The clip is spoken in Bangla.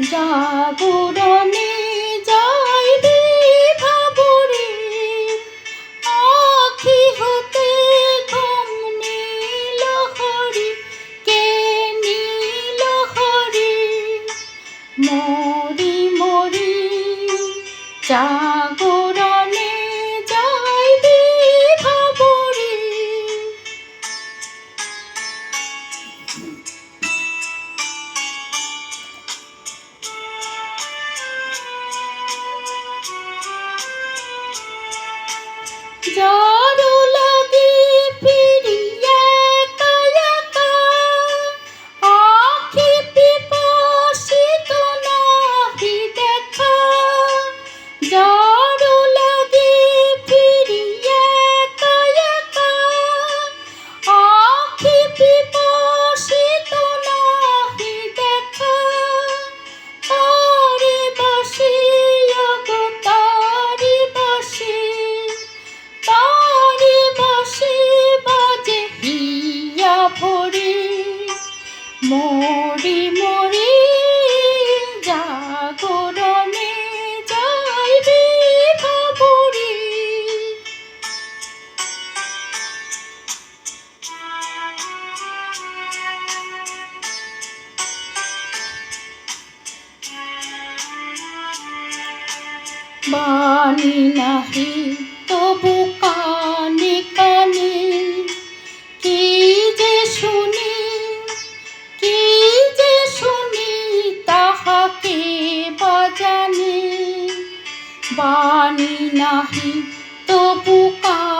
জাগরণে যাইবে ভাবরে আখি হতে ঘুম নীল হরি কে নীল হরি? মরি মরি জাগরণে 그죠? ভরি মরি মরি জাগরণে যাইবে ভাবরি বাণী নাহি তবু বাণী নাহি তবু কানে